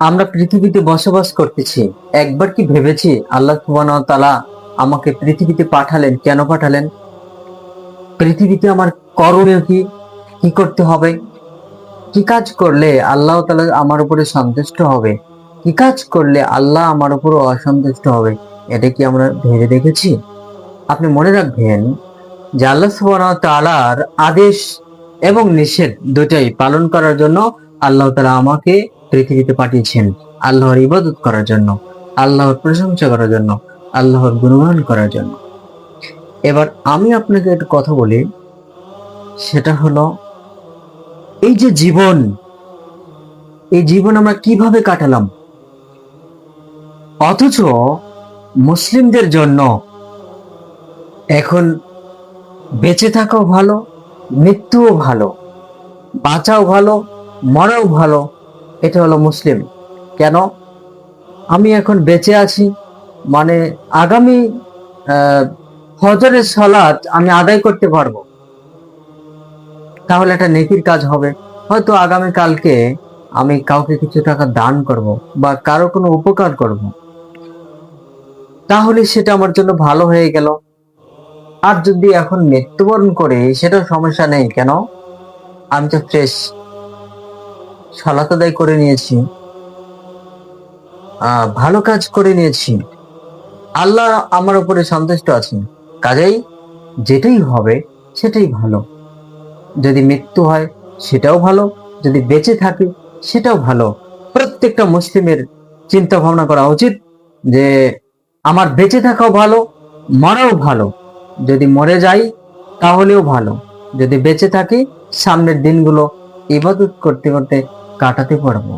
আমরা পৃথিবীতে বসবাস করতেছি। একবার কি ভেবেছি আল্লাহ সুবহানাহু ওয়া তাআলা আমাকে পৃথিবীতে পাঠালেন? কেন পাঠালেন? পৃথিবীতে আমার করণীয় কি? কি করতে হবে? কি কাজ করলে আল্লাহ তালা আমার উপরে সন্তুষ্ট হবে? কি কাজ করলে আল্লাহ আমার উপর অসন্তুষ্ট হবে? এটা কি আমরা ভেবে দেখেছি? আপনি মনে রাখবেন যে আল্লাহ সুবহানাহু ওয়া তাআলার আদেশ এবং নিষেধ দুটাই পালন করার জন্য আল্লাহ তালা আমাকে পৃথিবীতে পাঠিয়েছেন আল্লাহর ইবাদত করার জন্য, আল্লাহর প্রশংসা করার জন্য, আল্লাহর গুণগান করার জন্য। এবার আমি আপনাকে একটা কথা বলি, সেটা হলো, এই যে জীবন, এই জীবন আমরা কীভাবে কাটালাম? অথচ মুসলিমদের জন্য এখন বেঁচে থাকাও ভালো, মৃত্যুও ভালো, বাঁচাও ভালো, মরাও ভালো এটা হলো মুসলিম। কেন? আমি এখন বেঁচে আছি মানে আগামী আহ, ফজরের সালাত আমি আদায় করতে পারব। তাহলে একটা নেকির কাজ হবে। হয়তো আগামী কালকে আমি কাউকে কিছু টাকা দান করব বা কারও কোনো উপকার করব। তাহলে সেটা আমার জন্য ভালো হয়ে গেল। আর যদি এখন মৃত্যুবরণ করে সেটাও সমস্যা নেই। কেন? আমি তো ফ্রেশ সালাত আদায় করে নিয়েছি। ভালো কাজ করে নিয়েছি। আল্লাহ আমার উপরে সন্তুষ্ট আছেন। কাজেই যেটাই হবে, সেটাই ভালো। যদি মৃত্যু হয়, সেটাও ভালো। যদি বেঁচে থাকি, সেটাও ভালো। প্রত্যেকটা মুসলিমের চিন্তা ভাবনা করা উচিত যে, আমার বেঁচে থাকাও ভালো, মরাও ভালো। যদি মরে যাই, তাহলেও ভালো। যদি বেঁচে থাকি, সামনের দিনগুলো ইবাদত করতে করতে কাটাতে পারব।